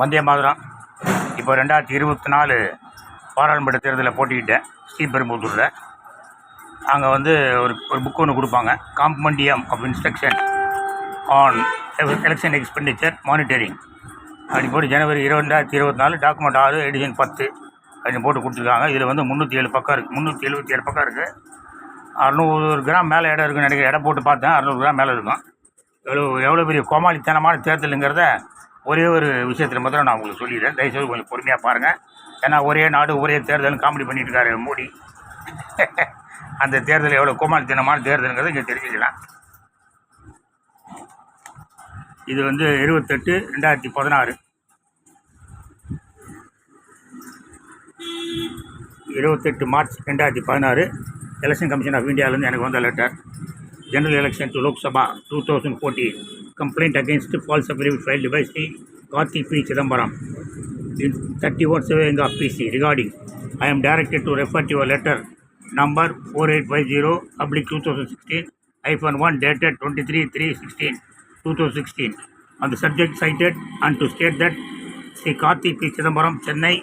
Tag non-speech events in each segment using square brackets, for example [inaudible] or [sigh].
வந்தே மாதிரம். இப்போ ரெண்டாயிரத்தி இருபத்தி நாலு பாராளுமன்ற தேர்தலில் போட்டிக்கிட்டேன் ஸ்ரீபெரும்புத்தூரில் அங்கே வந்து ஒரு ஒரு புக் ஒன்று கொடுப்பாங்க compendium of instruction on election expenditure monitoring அப்படி போட்டு ஜனவரி இரண்டாயிரத்தி இருபத்தி நாலு டாக்குமெண்ட் ஆறு எடிஷன் பத்து அப்படின்னு போட்டு கொடுத்துருக்காங்க. இதில் வந்து முந்நூற்றி ஏழு பக்கம் இருக்குது முந்நூற்றி எழுபத்தி ஏழு பக்கம் இருக்குது அறநூறு கிராம் மேலே இடம் இருக்குன்னு நினைக்கிற இடம் போட்டு பார்த்தேன் அறநூறு கிராம் மேலே இருக்கும். எவ்வளோ எவ்வளோ பெரிய கோமாளித்தனமான தேர்தலுங்கிறத ஒரே ஒரு விஷயத்தில் மாத்திரம் நான் உங்களுக்கு சொல்லிடுறேன். தயவுசெய்து கொஞ்சம் பொறுமையாக பாருங்கள் ஏன்னா ஒரே நாடு ஒரே தேர்தல் காமெடி பண்ணிட்டு இருக்காரு மோடி. [laughs] அந்த தேர்தல் எவ்வளோ கோமாளித்தனமான தேர்தலுங்கிறது இங்கே தெரிஞ்சுக்கலாம். இது வந்து இருபத்தெட்டு ரெண்டாயிரத்தி பதினாறு. இருபத்தெட்டு மார்ச் ரெண்டாயிரத்தி பதினாறு எலெக்ஷன் கமிஷன் ஆஃப் இந்தியாவிலேருந்து எனக்கு வந்த letter general election to Lok Sabha two thousand fourteen complaint against false affidavit filed by Sri Karthi P. Chidambaram in 31 of PC regarding I am directed to refer to your letter number 4850 public 2016 iPhone 1 dated 23 3 16 2016 on the subject cited and to state that Sri Karthi P. Chidambaram, Chennai,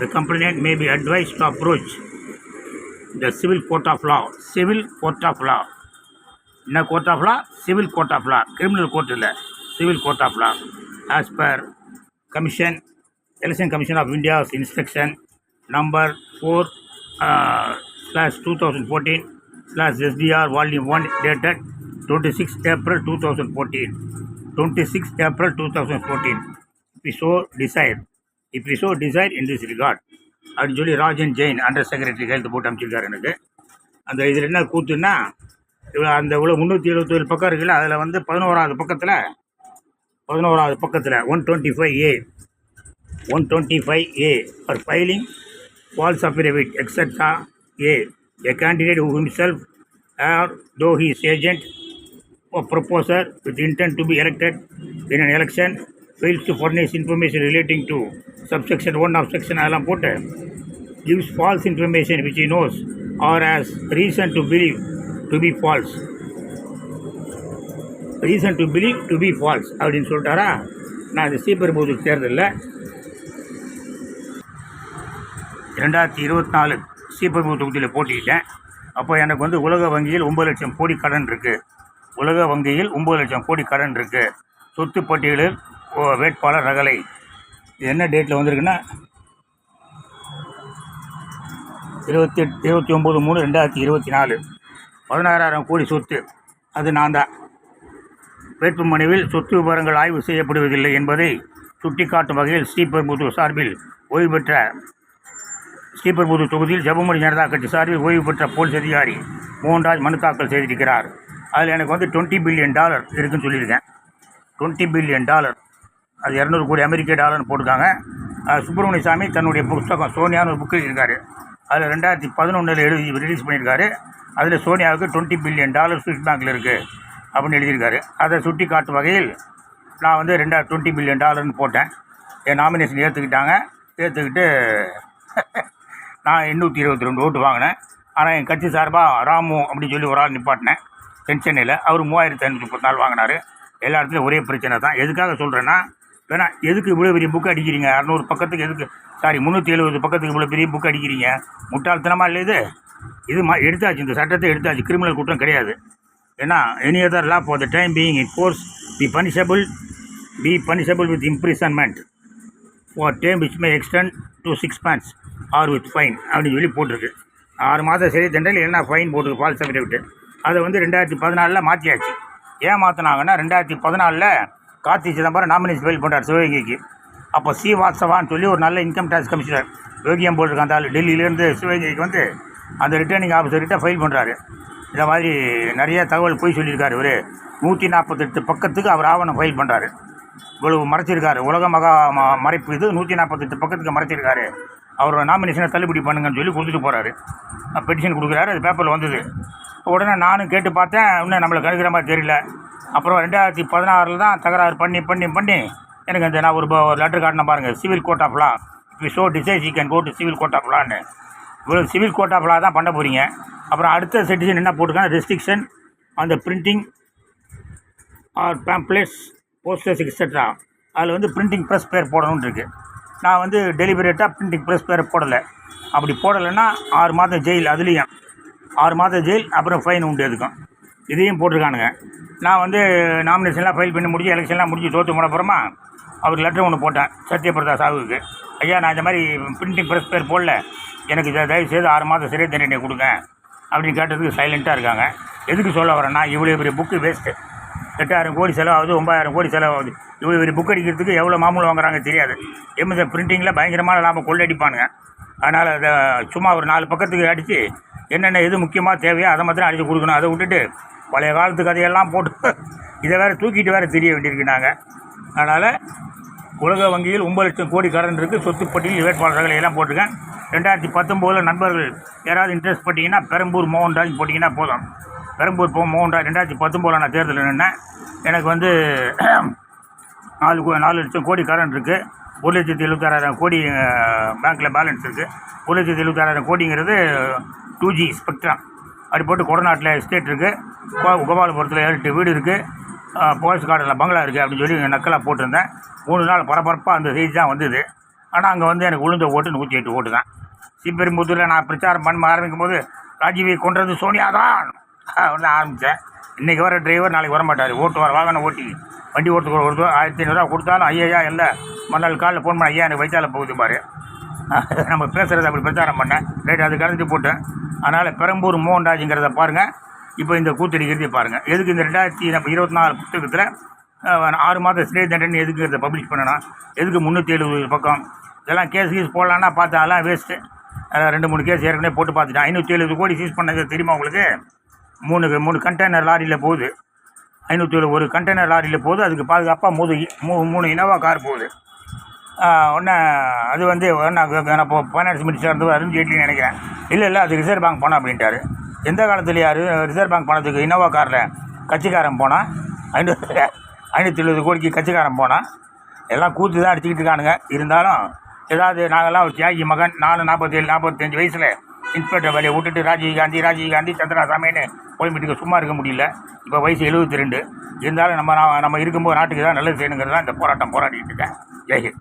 the complainant may be advised to approach the Civil Court of Law. Civil Court of Law. என்ன court of law civil court of law criminal court இல்லை. Civil court of law as per commission election commission of India's instruction number four slash two thousand fourteen slash STR volume one dated twenty six April two thousand fourteen twenty six April two thousand fourteen இப்படி so decide இப்படி so decide in this record அப்படின்னு சொல்லி Rajan Jain under secretary கையெழுத்து போட்டு அமைச்சிருக்காரு எனக்கு. அந்த இதில் என்ன கூத்துன்னா இவ்வளோ அந்த இவ்வளோ முந்நூற்றி எழுபத்தேழு பக்கம் இருக்குல்ல அதில் வந்து பதினோராவது பக்கத்தில் பதினோராவது பக்கத்தில் one twenty five A one twenty five A for filing false affidavit extra A a candidate himself or through his agent proposer with intent to be elected in an election fails to furnish information relating to subsection one of section அதெல்லாம் போட்டு gives false information which he knows or has reason to believe to be false reason to believe to be false அப்படின்னு சொல்லிட்டாரா? நான் இந்த ஸ்ரீபெரும்புதூர் தேர்தலில். ரெண்டாயிரத்தி இருபத்தி நாலு ஸ்ரீபெரும்புதூர் தொகுதியில் போட்டிக்கிட்டேன் அப்போ எனக்கு வந்து உலக வங்கியில் ஒம்பது லட்சம் கோடி கடன் இருக்குது உலக வங்கியில் ஒம்பது லட்சம் கோடி கடன் இருக்குது சொத்து பட்டியலில் வேட்பாளர் ரகலை இது என்ன டேட்டில் வந்திருக்குன்னா? இருபத்தி இருபத்தி ஒம்பது மூணு ரெண்டாயிரத்தி இருபத்தி நாலு. பதினாறாயிரம் கோடி சொத்து. அது நான் தான் வேட்புமனுவில் சொத்து விவரங்கள் ஆய்வு செய்யப்படுவதில்லை என்பதை சுட்டிக்காட்டும் வகையில் ஸ்ரீபெரும்புத்தூர் சார்பில் ஓய்வு பெற்ற ஸ்ரீபெரும்புத்தூர் தொகுதியில் ஜெபமணி ஜனதா கட்சி சார்பில் ஓய்வு பெற்ற போலீஸ் அதிகாரி மோகன்ராஜ் மனு தாக்கல் செய்திருக்கிறார். அதில் எனக்கு வந்து டுவெண்ட்டி பில்லியன் டாலர் இருக்குன்னு சொல்லியிருக்கேன். Twenty billion dollar. அது இரநூறு கோடி அமெரிக்க டாலர்னு போட்டிருக்காங்க. சுப்பிரமணிய சாமி தன்னுடைய புஸ்தகம் சோனியான்னு ஒரு புக்கு எழுதியிருக்காரு. அதில் ரெண்டாயிரத்தி பதினொன்றில் எழுதி ரிலீஸ் பண்ணியிருக்காரு. அதில் சோனியாவுக்கு டுவெண்ட்டி பில்லியன் டாலர் ஸ்விஸ் பேங்க்கில் இருக்குது அப்படின்னு எழுதியிருக்காரு. அதை சுட்டி காட்டும் வகையில் நான் வந்து ரெண்டாயிரம் டுவெண்ட்டி பில்லியன் டாலர்னு போட்டேன். என் நாமினேஷன் ஏற்றுக்கிட்டாங்க ஏற்றுக்கிட்டு [laughs] நான் எண்ணூற்றி இருபத்தி ரெண்டு ஓட்டு வாங்கினேன். ஆனால் என் கட்சி சார்பாக ராமு அப்படின்னு சொல்லி ஒரு ஆள் நிப்பாட்டினேன். தென் சென்னையில். அவர் மூவாயிரத்தி ஐநூற்றி முப்பத்தி நாலு வாங்கினார். எல்லா இடத்துலையும் ஒரே பிரச்சனை தான். எதுக்காக சொல்கிறேன்னா வேணா எதுக்கு இவ்வளோ பெரிய புக் அடிக்கிறீங்க? அறநூறு பக்கத்துக்கு எதுக்கு? சாரி முந்நூற்றி எழுபது பக்கத்துக்கு இவ்வளோ பெரிய புக் அடிக்கிறீங்க? முட்டாள்தனமாக இல்லை இது? இது மா எடுத்தாச்சு இந்த சட்டத்தை எடுத்தாச்சு. கிரிமினல் குற்றம் கிடையாது. ஏன்னா any other law for the time being in force be punishable be punishable with imprisonment for term which may extend to six months or with fine அப்படின்னு சொல்லி போட்டிருக்கு. ஆறு மாதம் சரி தண்டனை இல்லைன்னா ஃபைன் போட்டிருக்கு? ஃபால்ஸ் அஃபிடவிட்டு அதை வந்து ரெண்டாயிரத்தி பதினாலில் மாற்றியாச்சு ஏன் மாற்றினாங்கன்னா ரெண்டாயிரத்தி பதினாலில் கார்த்தி சிதம்பரம் நாமினேஷன் ஃபைல் பண்ணுறார் சிவகங்கைக்கு. அப்போ சி வாசவான்னு சொல்லி ஒரு நல்ல இன்கம் டேக்ஸ் கமிஷனர் யோகியம் போட்டிருக்க அந்த ஆள். டெல்லியிலேருந்து சிவகங்கைக்கு வந்து அந்த ரிட்டர்னிங் ஆஃபீஸர்கிட்ட ஃபைல் பண்ணுறாரு இந்த மாதிரி நிறைய தகவல் போய் சொல்லியிருக்காரு இவர். நூற்றி நாற்பத்தெட்டு பக்கத்துக்கு அவர் ஆவணம் ஃபைல் பண்ணுறாரு இவ்வளவு மறைச்சிருக்காரு. உலக மகா ம- மறைப்பு இது. நூற்றி நாற்பத்தெட்டு பக்கத்துக்கு மறைச்சிருக்காரு. அவரோட நாமினேஷனை தள்ளுபடி பண்ணுங்கன்னு சொல்லி கொடுத்துட்டு போகிறாரு பெட்டிஷன் கொடுக்குறாரு. அது பேப்பரில் வந்தது. உடனே நானும் கேட்டு பார்த்தேன். இன்னும் நம்மளை கணிக்கிற மாதிரி தெரியல. அப்புறம் ரெண்டாயிரத்தி பதினாறில் தான் தகராறு பண்ணி பண்ணி பண்ணி எனக்கு அந்த நான் ஒரு ஒரு லெட்டர் காட்டினேன் பாருங்கள் civil court of law we show decides you can go to civil court of லான்னு இவ்வளோ சிவில் கோர்ட் ஆஃப் லா தான் பண்ண போகிறீங்க அப்புறம் அடுத்த செட்டிஷன் என்ன போட்டிருக்காங்க? ரெஸ்ட்ரிக்ஷன் அந்த printing or pamphlets posters etcetera அதில் வந்து பிரிண்டிங் ப்ரெஸ் பேர் போடணும்னு இருக்கு. நான் வந்து டெலிபரேட்டாக பிரிண்டிங் ப்ரெஸ் பேர் போடலை. அப்படி போடலைன்னா ஆறு மாதம் ஜெயில் அதுலேயும். ஆறு மாதம் ஜெயில் அப்புறம் ஃபைன் உண்டு எதுக்கும். இதையும் போட்டிருக்கானுங்க. நான் வந்து நாமினேஷன்லாம் ஃபைல் பண்ணி முடிஞ்சு எலெக்ஷன்லாம் முடிஞ்சு தோற்று போனப்புறமா அவர் அவருக்கு லெட்டர் ஒன்று போட்டேன் சத்யபிரதா சாகுக்கு. ஐயா நான் இந்த மாதிரி பிரிண்டிங் ப்ரெஸ் பேர் போடல. எனக்கு இதை தயவு செய்து ஆறு மாதம் சிறை தண்டனை கொடுங்க அப்படின்னு கேட்டதுக்கு சைலண்ட்டாக இருக்காங்க. எதுக்கு சொல்ல வரேன்னா இவ்வளோ பெரிய புக்கு வேஸ்ட்டு எட்டாயிரம் கோடி செலவாகுது ஒம்பதாயிரம் கோடி செலவாகுது. இவ்வளோ பெரிய புக் அடிக்கிறதுக்கு எவ்வளோ மாமூல் வாங்குறாங்க தெரியாது. எம்எஸ் பிரிண்டிங்கில் பயங்கரமான லாபம் கொள்ளடிப்பானுங்க. அதனால் அதை சும்மா ஒரு நாலு பக்கத்துக்கு அடித்து என்னென்ன எது முக்கியமாக தேவையோ அதை மாத்திரம் அடித்து கொடுக்கணும். அதை விட்டுட்டு பழைய காலத்து கதையெல்லாம் போட்டு [laughs] இதை வேறு தூக்கிட்டு வேறு தெரிய வேண்டியிருக்கு நாங்கள் அதனால் உலக வங்கியில் ஒம்பது லட்சம் கோடி கடன் இருக்குது சொத்துப்பட்டியில் வேட்பாளர்களை எல்லாம் போட்டிருக்கேன். ரெண்டாயிரத்தி பத்தொம்போதில் நண்பர்கள் யாராவது இன்ட்ரெஸ்ட் போட்டிங்கன்னா பெரம்பூர் மோகன்ராஜ் போட்டிங்கன்னா போதும். பெரம்பூர் போ மோகன்ராஜ் ரெண்டாயிரத்தி பத்தொம்போதில் நான் தேர்தலில் நின்னேன். எனக்கு வந்து [clears throat] நாலு கோ நாலு லட்சம் கோடி கடன் இருக்குது ஒரு லட்சத்தி எழுபத்தாறாயிரம் கோடி பேங்க்கில் பேலன்ஸ் இருக்குது ஒரு லட்சத்தி எழுபத்தாறாயிரம் கோடிங்கிறது டூ ஜி ஸ்பெக்ட்ரம் அப்படி போட்டு கொடநாட்டில் எஸ்டேட் இருக்குது கோபாலபுரத்தில் ஏழு எட்டு வீடு இருக்குது போலீஸ் கார்டில் பங்களா இருக்குது அப்படின்னு சொல்லி நக்கலாக போட்டிருந்தேன். மூணு நாள் பரபரப்பாக அந்த செய்தி தான் வந்தது. ஆனால் அங்கே வந்து எனக்கு உளுந்த ஓட்டு நூற்றி எட்டு ஓட்டு தான். சிப்பெரும்புத்தூரில் நான் பிரச்சாரம் பண்ண ஆரம்பிக்கும் போது ராஜீவை கொன்றது சோனியா தான். வந்து ஆரம்பித்தேன் இன்றைக்கி வர டிரைவர் நாளைக்கு வர மாட்டார் ஓட்டு வர வாகனம் ஓட்டி வண்டி ஓட்டுக்கு கொடுத்து ஆயிரத்தி ஐநூறுரூவா கொடுத்தாலும் ஐயா இல்லை. மறுநாள் காலில் ஃபோன் பண்ண ஐயா எனக்கு வயிற்றால போகுது பாரு. [laughs] நம்ம பேசுகிறத அப்படி பிரச்சாரம் பண்ணேன். ரைட் அது கலந்து போட்டேன். அதனால் பெரம்பூர் மோகன்ராஜுங்கிறத பாருங்கள் இப்போ இந்த கூத்தடிக்கிறதே பாருங்கள் எதுக்கு இந்த ரெண்டாயிரத்தி நம்ம இருபத்தி நாலு புத்தகத்தில் ஆறு மாதம் சிறை தண்டனை எதுக்குங்கிறத பப்ளிஷ் பண்ணணும் எதுக்கு முந்நூற்றி எழுபது பக்கம்? இதெல்லாம் கேஸ் கீஸ் போடலான்னா பார்த்தா அதெல்லாம் வேஸ்ட்டு ரெண்டு மூணு கேஸ் ஏற்கனவே போட்டு பார்த்துட்டேன். ஐநூற்றி எழுபது கோடி சீஸ் பண்ணது தெரியுமா உங்களுக்கு? மூணு மூணு கண்டெய்னர் லாரியில் போகுது. ஐநூற்றி எழுபது ஒரு கண்டெய்னர் லாரியில் போகுது. அதுக்கு பாதுகாப்பாக மூது மூ மூணு இனோவா கார் போகுது. ஒன்று அது வந்து நான் இப்போ ஃபைனான்ஸ் மினிஸ்டர் இருந்து அருண் நினைக்கிறேன். இல்லை இல்லை அது ரிசர்வ் பேங்க் பணம் அப்படின்ட்டாரு. எந்த காலத்தில் யார்? ரிசர்வ் பேங்க் பணத்துக்கு இனோவா காரில் கட்சிக்காரன் போனான் ஐநூறு ஐநூற்றி எழுபது கோடிக்கு கட்சிக்காரன் போனான் எல்லாம் கூத்து தான் அடிச்சுக்கிட்டு இருக்கானுங்க. இருந்தாலும் ஏதாவது நாங்கள்லாம் ஒரு தியாகி மகன் நாலு நாற்பத்தேழு நாற்பத்தஞ்சு வயசில் இன்ஸ்பெக்டர் வேலையை விட்டுட்டு ராஜீவ் காந்தி காந்தி சந்திராசாமின்னு போய்மிட்டுக்கு சும்மா இருக்க முடியல. இப்போ வயசு எழுபத்தி ரெண்டு. இருந்தாலும் நம்ம நம்ம இருக்கும்போது நாட்டுக்கு தான் நல்லது செய்யணுங்கிறது தான் இந்த போராட்டம் போராடிட்டு இருக்கேன். E aí?